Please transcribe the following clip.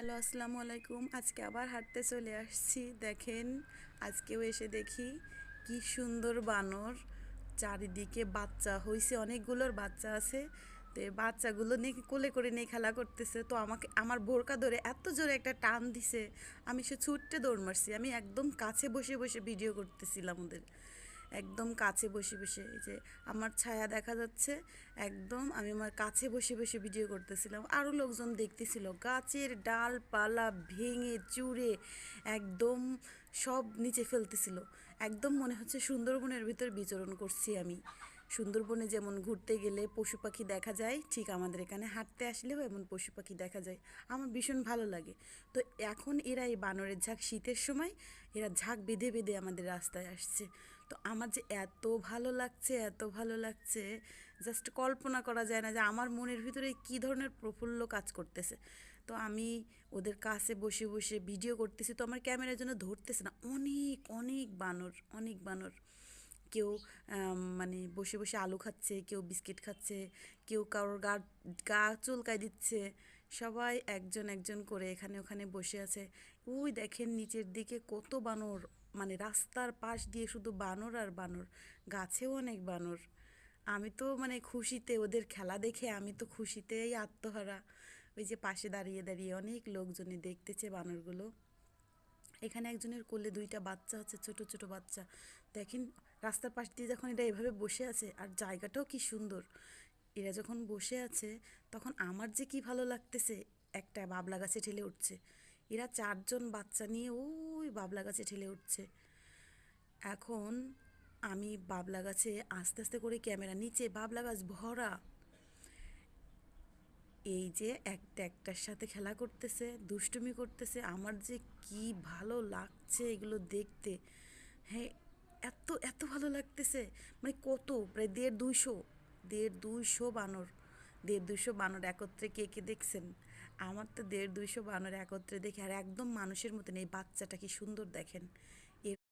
Hello, আসসালামু আলাইকুম। আজকে আবার হাঁটতে চলে আসছি। দেখেন, আজকেও এসে দেখি কি সুন্দর বানর। চারিদিকে বাচ্চা হয়েছে অনেকগুলোর বাচ্চা আছে। তো বাচ্চাগুলো নিয়ে কোলে করে নিয়ে খেলা করতেছে। তো আমাকে, আমার বোরকা ধরে এত জোরে একটা টান দিছে। আমি সে ছুটতে দৌড় মারছি। আমি একদম কাছে বসে বসে ভিডিও করতেছিলাম ওদের। একদম কাছে বসে বসে, এই যে আমার ছায়া দেখা যাচ্ছে, একদম আমি আমার কাছে বসে বসে ভিডিও করতেছিলাম। আরও লোকজন দেখতেছিল, গাছের ডালপালা ভেঙে চুরে একদম সব নিচে ফেলতেছিল। একদম মনে হচ্ছে সুন্দরবনের ভিতর বিচরণ করছি আমি। সুন্দরবনে যেমন ঘুরতে গেলে পশু পাখি দেখা যায়, ঠিক আমাদের এখানে হাঁটতে আসলেও এমন পশু পাখি দেখা যায়। আমার ভীষণ ভালো লাগে। তো এখন এরা এই বানরের ঝাঁক শীতের সময়, এরা ঝাঁক বেঁধে বেঁধে আমাদের রাস্তায় আসছে। তো আমার যে এত ভালো লাগছে, এত ভালো লাগছে জাস্ট কল্পনা করা যায় না যে আমার মনের ভিতরে কী ধরনের প্রফুল্ল কাজ করতেছে। তো আমি ওদের কাছে বসে বসে ভিডিও করতেছি, তো আমার ক্যামেরার জন্য ধরতেছে না। অনেক অনেক বানর অনেক বানর। কেউ মানে বসে বসে আলু খাচ্ছে, কেউ বিস্কিট খাচ্ছে, কেউ কারোর গা গা চুলকায় দিচ্ছে। সবাই একজন একজন করে এখানে ওখানে বসে আছে। ওই দেখেন নিচের দিকে কত বানর মানে রাস্তার পাশ দিয়ে শুধু বানর আর বানর, গাছেও অনেক বানর। আমি তো মানে খুশিতে, ওদের খেলা দেখে আমি তো খুশিতেই আত্মহারা। ওই যে পাশে দাঁড়িয়ে দাঁড়িয়ে অনেক লোকজনে দেখতেছে বানরগুলো। এখানে একজনের কোলে দুইটা বাচ্চা আছে, ছোট ছোট বাচ্চা। দেখেন রাস্তার পাশ দিয়ে যখন এটা এভাবে বসে আছে, আর জায়গাটাও কি সুন্দর। এরা যখন বসে আছে, তখন আমার যে কি ভালো লাগতেছে, একটা বাবলা গাছে ঠেলে উঠছে। এরা চারজন বাচ্চা নিয়ে ওই বাবলা গাছে ঠেলে উঠছে। এখন আমি বাবলা গাছে আস্তে আস্তে করে ক্যামেরা নিচে, বাবলা গাছ ভরা। এই যে একটা একটার সাথে খেলা করতেছে, দুষ্টুমি করতেছে, আমার যে কি ভালো লাগছে এগুলো দেখতে। হ্যাঁ এত এত ভালো লাগতেছে। মানে কত? প্রায় দেড় দুইশো। দেড় দুইশো বানর, দেড় দুইশো বানর একত্রে কে কে দেখছেন? আমার তো দেড় দুইশো বানর একত্রে দেখে আর একদম মানুষের মতন এই বাচ্চাটা কি সুন্দর দেখেন।